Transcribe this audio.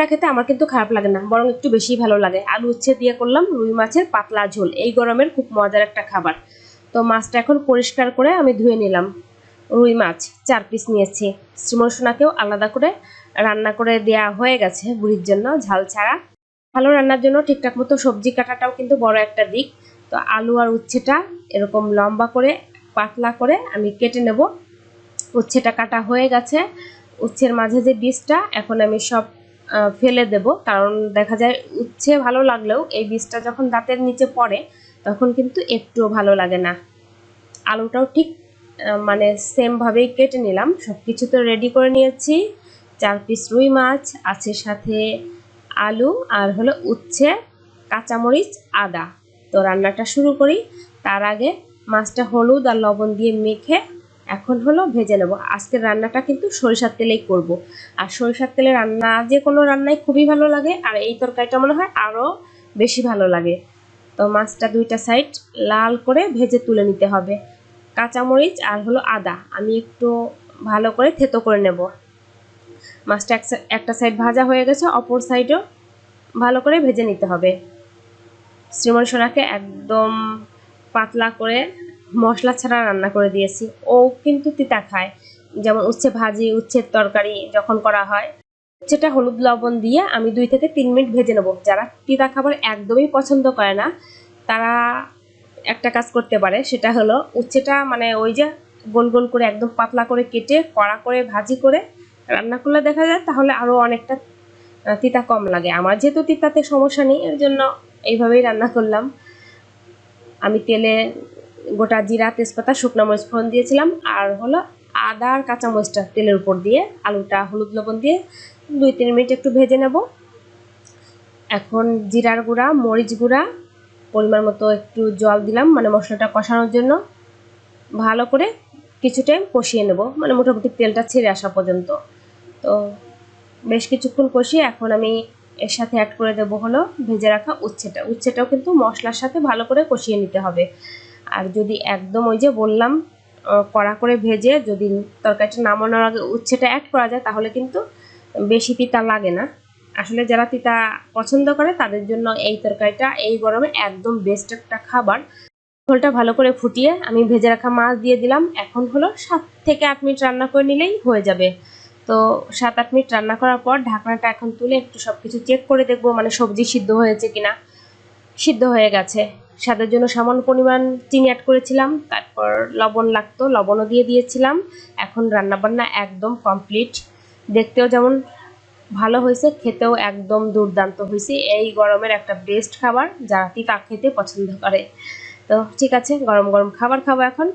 তিতা খেতে আমার কিন্তু খারাপ লাগে না, বরং একটু বেশি ভালো লাগে। আলু উচ্ছে দিয়ে করলাম, রুই মাছের পাতলা ঝোল। এই গরমের খুব মজার একটা খাবার। তো মাছটা এখন পরিষ্কার করে আমি ধুয়ে নিলাম। রুই মাছ চার পিস নিয়েছি। শ্রীমন সোনাকেও আলাদা করে রান্না করে দেয়া হয়ে গেছে বুড়ির জন্য ঝাল ছাড়া। ভালো রান্নার জন্য ঠিকঠাক মতো সবজি কাটাটাও কিন্তু বড় একটা দিক। তো আলু আর উচ্ছেটা এরকম লম্বা করে, পাতলা করে আমি কেটে নেব। উচ্ছেটা কাটা হয়ে গেছে। উচ্ছের মাঝে যে বীজটা, এখন আমি সব ফেলে দেব। কারণ দেখা যায় উচ্ছে ভালো লাগলেও এই বীজটা যখন দাঁতের নিচে পড়ে, তখন কিন্তু একটুও ভালো লাগে না। আলুটাও ঠিক মানে সেমভাবেই কেটে নিলাম। সব কিছু তো রেডি করে নিয়েছি। চার পিস রুই মাছ, আছে সাথে আলু, আর হলো উচ্ছে, কাঁচামরিচ, আদা। তো রান্নাটা শুরু করি। তার আগে মাছটা হলুদ আর লবণ দিয়ে মেখে এখন হলো ভেজে নেব। আজকের রান্নাটা কিন্তু সরিষার তেলেই করব। আর সরিষার তেলে রান্না, যে কোনো রান্নাই খুবই ভালো লাগে, আর এই তরকারিটা মনে হয় আরও বেশি ভালো লাগে। তো মাছটা দুইটা সাইড লাল করে ভেজে তুলে নিতে হবে। কাঁচামরিচ আর হলো আদা, আমি একটু ভালো করে থেতো করে নেব। মাছটা একটা সাইড ভাজা হয়ে গেছে, অপর সাইডও ভালো করে ভেজে নিতে হবে। শ্রীমন সোনাকে একদম পাতলা করে মশলা ছাড়া রান্না করে দিয়েছি। ও কিন্তু তিতা খায়। যেমন উচ্ছে ভাজি, উচ্ছের তরকারি যখন করা হয় উচ্ছেটা হলুদ লবণ দিয়ে আমি দুই থেকে তিন মিনিট ভেজে নেব। যারা তিতা খাবার একদমই পছন্দ করে না, তারা একটা কাজ করতে পারে, সেটা হলো উচ্ছেটা মানে ওই যে গোল গোল করে একদম পাতলা করে কেটে কড়া করে ভাজি করে রান্না করলে দেখা যায় তাহলে আরও অনেকটা তিতা কম লাগে। আমার যেহেতু তিতাতে সমস্যা নেই, এর জন্য এইভাবেই রান্না করলাম। আমি তেলে গোটা জিরা তেজপাতা, শুকনো মরিচ ফোড়ন দিয়েছিলাম। আর হলো আদা আর কাঁচা মরিচটা তেলের উপর দিয়ে, আলুটা হলুদ লবণ দিয়ে দুই তিন মিনিট একটু ভেজে নেব। এখন জিরার গুঁড়া, মরিচ গুঁড়া, পরিমাণ মতো একটু জল দিলাম মানে মশলাটা কষানোর জন্য। ভালো করে কিছু টাইম কষিয়ে নেব মানে মোটামুটি তেলটা ছেড়ে আসা পর্যন্ত। তো বেশ কিছুক্ষণ কষিয়ে এখন আমি এর সাথে অ্যাড করে দেবো হলো ভেজে রাখা উচ্ছেটা। উচ্ছেটাও কিন্তু মশলার সাথে ভালো করে কষিয়ে নিতে হবে। আর যদি একদম ওই যে বললাম কড়া করে ভেজে যদি তরকারিটা নামানোর আগে উচ্ছেটা অ্যাড করা যায়, তাহলে কিন্তু বেশি তিতা লাগে না। আসলে যারা তিতা পছন্দ করে, তাদের জন্য এই তরকারিটা, এই গরমে একদম বেস্ট একটা খাবার। ঝোলটা ভালো করে ফুটিয়ে আমি ভেজে রাখা মাছ দিয়ে দিলাম। এখন হলো সাত থেকে আট মিনিট রান্না করে নিলেই হয়ে যাবে। তো সাত আট মিনিট রান্না করার পর ঢাকনাটা এখন তুলে একটু সব কিছু চেক করে দেখব মানে সবজি সিদ্ধ হয়েছে কিনা। সিদ্ধ হয়ে গেছে। স্বাদের জন্য সামান্য পরিমাণ চিনি অ্যাড করেছিলাম। তারপর লবণ লাগতো, লবণও দিয়ে দিয়েছিলাম। এখন রান্নাবান্না একদম কমপ্লিট দেখতেও যেমন ভালো হয়েছে, খেতেও একদম দুর্দান্ত হয়েছে। এই গরমের একটা বেস্ট খাবার যারা তা খেতে পছন্দ করে। তো ঠিক আছে, গরম গরম খাবার খাব এখন।